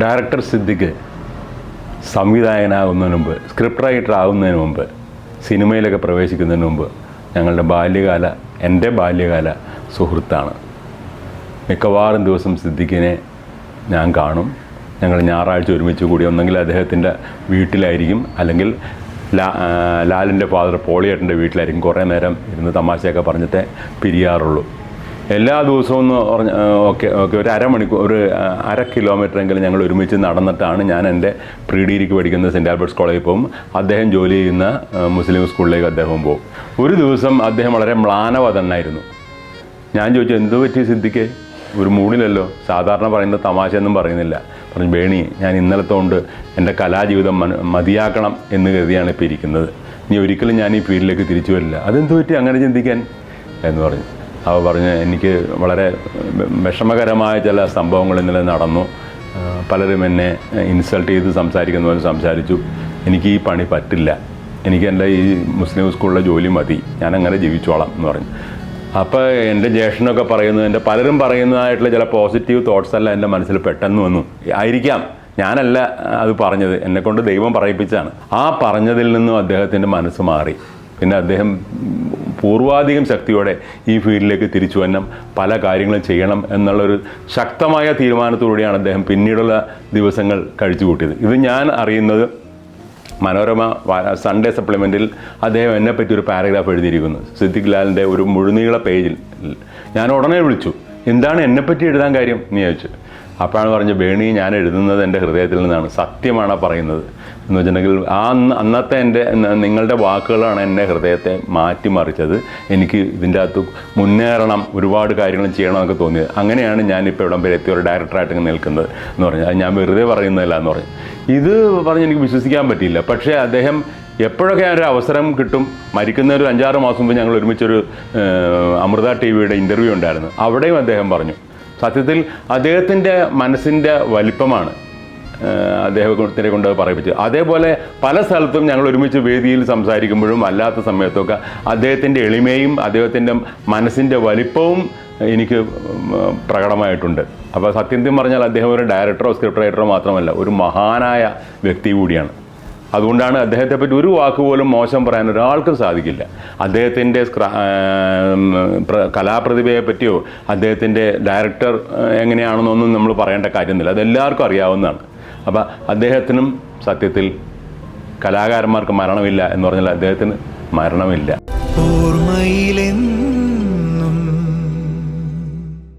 Director Siddique സംവിധായകനാകുന്നതിന് മുമ്പ് script writer ആകുന്നതിന് മുമ്പ് സിനിമയിലൊക്കെ പ്രവേശിക്കുന്നതിന് മുമ്പ് ഞങ്ങളുടെ ബാല്യകാല എന്റെ ബാല്യകാല സുഹൃത്താണ്. മിക്കവാറും ദിവസം സിദ്ദിഖിനെ ഞാൻ കാണും. ഞങ്ങൾ ഞായറാഴ്ച ഒരുമിച്ച് കൂടി ഒന്നെങ്കിൽ അദ്ദേഹത്തിന്റെ വീട്ടിലായിരിക്കും അല്ലെങ്കിൽ ലാലിന്റെ ഫാദർ പോളിയേട്ടന്റെ വീട്ടിലായിരിക്കും. കുറേ നേരം ഇരുന്ന് തമാശയൊക്കെ പറഞ്ഞിട്ടേ പിരിയാറുള്ളൂ. എല്ലാ ദിവസവും എന്ന് പറഞ്ഞ ഓക്കെ ഓക്കെ ഒരു അരമണിക്കൂർ ഒരു അര കിലോമീറ്റർ എങ്കിലും ഞങ്ങൾ ഒരുമിച്ച് നടന്നിട്ടാണ് ഞാൻ എന്റെ പ്രീ ഡിഗ്രിക്ക് പഠിക്കുന്ന സെന്റ് ആൽബർട്ട്സ് കോളേജിൽ പോകും. അദ്ദേഹം ജോലി ചെയ്യുന്ന മുസ്ലിം സ്കൂളിലേക്ക് അദ്ദേഹം പോകും. ഒരു ദിവസം അദ്ദേഹം വളരെ മ്ലാനവതണ്ണായിരുന്നു ഞാൻ ചോദിച്ചു എന്തു പറ്റി സിദ്ധിക്ക് ഒരു മൂടിലല്ലോ സാധാരണ പറയുന്ന തമാശ എന്നും പറയുന്നില്ല. പറഞ്ഞു ബേണി ഞാൻ ഇന്നലത്തെ കൊണ്ട് എന്റെ കലാജീവിതം മതിയാക്കണം എന്ന് കരുതിയാണ് ഇപ്പോൾ ഇരിക്കുന്നത്. ഇനി ഒരിക്കലും ഞാൻ ഈ ഫീൽഡിലേക്ക് തിരിച്ചു വരില്ല. അതെന്തു പറ്റി അങ്ങനെ ചിന്തിക്കാൻ? എന്ന് പറഞ്ഞു. അവ പറഞ്ഞ് എനിക്ക് വളരെ വിഷമകരമായ ചില സംഭവങ്ങൾ ഇന്നലെ നടന്നു. പലരും എന്നെ ഇൻസൾട്ട് ചെയ്ത് സംസാരിക്കുന്ന പോലെ സംസാരിച്ചു. എനിക്ക് ഈ പണി പറ്റില്ല. എനിക്ക് എന്റെ ഈ മുസ്ലിം സ്കൂളിലെ ജോലി മതി. ഞാൻ അങ്ങനെ ജീവിച്ചോളാം എന്ന് പറഞ്ഞു. അപ്പോൾ എന്റെ ജ്യേഷ്ഠനൊക്കെ പറയുന്നത് എന്റെ പലരും പറയുന്നതായിട്ടുള്ള ചില പോസിറ്റീവ് തോട്ട്സ് എല്ലാം എന്റെ മനസ്സിൽ പെട്ടെന്ന് വന്നു. ആയിരിക്കാം. ഞാനല്ല അത് പറഞ്ഞത്. എന്നെക്കൊണ്ട് ദൈവം പറയിപ്പിച്ചാണ് ആ പറഞ്ഞതിൽ നിന്നും അദ്ദേഹത്തിന്റെ മനസ്സ് മാറി. പിന്നെ അദ്ദേഹം പൂർവാധികം ശക്തിയോടെ ഈ ഫീൽഡിലേക്ക് തിരിച്ചു വന്നം പല കാര്യങ്ങളും ചെയ്യണം എന്നുള്ളൊരു ശക്തമായ തീരുമാനത്തോടെയാണ് അദ്ദേഹം പിന്നീടുള്ള ദിവസങ്ങൾ കഴിച്ചു കൂട്ടിയത് ഇത് ഞാൻ അറിയുന്നത് മനോരമ സൺഡേ സപ്ലിമെന്റിൽ അദ്ദേഹം എന്നെപ്പറ്റി ഒരു പാരഗ്രാഫ് എഴുതിയിരിക്കുന്നു. സിദ്ദിഖ് ലാലിന്റെ ഒരു മുഴുനീള പേജിൽ. ഞാൻ ഉടനെ വിളിച്ചു എന്താണ് എന്നെപ്പറ്റി എഴുതാൻ കാര്യം? എന്ന് ചോദിച്ചു. അപ്പോഴാണ് പറഞ്ഞ ബേണി ഞാൻ എഴുതുന്നത് എന്റെ ഹൃദയത്തിൽ നിന്നാണ്. സത്യമാണ് പറയുന്നത്. എന്ന് വെച്ചിട്ടുണ്ടെങ്കിൽ ആ അന്ന് അന്നത്തെ എന്റെ നിങ്ങളുടെ വാക്കുകളാണ് എന്റെ ഹൃദയത്തെ മാറ്റിമറിച്ചത്. എനിക്ക് ഇതിന്റെ അകത്ത് മുന്നേറണം ഒരുപാട് കാര്യങ്ങൾ ചെയ്യണം എന്നൊക്കെ തോന്നിയത്. അങ്ങനെയാണ് ഞാനിപ്പോൾ ഇവിടം വരെ എത്തിയ ഒരു ഡയറക്ടറായിട്ട് നിൽക്കുന്നത് എന്ന് പറഞ്ഞു. ഞാൻ വെറുതെ പറയുന്നതല്ല എന്ന് പറഞ്ഞു. ഇത് പറഞ്ഞ് എനിക്ക് വിശ്വസിക്കാൻ പറ്റിയില്ല. പക്ഷേ അദ്ദേഹം എപ്പോഴൊക്കെ ഒരു അവസരം കിട്ടും? മരിക്കുന്ന ഒരു അഞ്ചാറ് മാസം മുമ്പ് ഞങ്ങൾ ഒരുമിച്ചൊരു അമൃത ടി വിയുടെ ഇന്റർവ്യൂ ഉണ്ടായിരുന്നു. അവിടെയും അദ്ദേഹം പറഞ്ഞു. സത്യത്തിൽ അദ്ദേഹത്തിന്റെ മനസ്സിന്റെ വലിപ്പമാണ് അദ്ദേഹത്തിനെ കൊണ്ട് പറയിപ്പിച്ചത്. അതേപോലെ പല സ്ഥലത്തും ഞങ്ങൾ ഒരുമിച്ച് വേദിയിൽ സംസാരിക്കുമ്പോഴും അല്ലാത്ത സമയത്തൊക്കെ അദ്ദേഹത്തിന്റെ എളിമയും അദ്ദേഹത്തിന്റെ മനസ്സിന്റെ വലിപ്പവും എനിക്ക് പ്രകടമായിട്ടുണ്ട്. അപ്പോൾ സത്യം പറഞ്ഞാൽ അദ്ദേഹം ഒരു ഡയറക്ടറോ സ്ക്രിപ്റ്റ് റൈറ്ററോ മാത്രമല്ല ഒരു മഹാനായ വ്യക്തി കൂടിയാണ്. അതുകൊണ്ടാണ് അദ്ദേഹത്തെ പറ്റി ഒരു വാക്ക് പോലും മോശം പറയാൻ ഒരാൾക്കും സാധിക്കില്ല. അദ്ദേഹത്തിന്റെ കലാപ്രതിഭയെ പറ്റിയോ അദ്ദേഹത്തിന്റെ ഡയറക്ടർ എങ്ങനെയാണെന്നൊന്നും നമ്മൾ പറയേണ്ട കാര്യമൊന്നുമില്ല. അതെല്ലാവർക്കും അറിയാവുന്നതാണ്. അപ്പോൾ അദ്ദേഹത്തിനും സത്യത്തിൽ കലാകാരന്മാർക്ക് മരണമില്ല എന്ന് പറഞ്ഞാൽ അദ്ദേഹത്തിന് മരണമില്ല. ഓർമ്മയിലെന്നും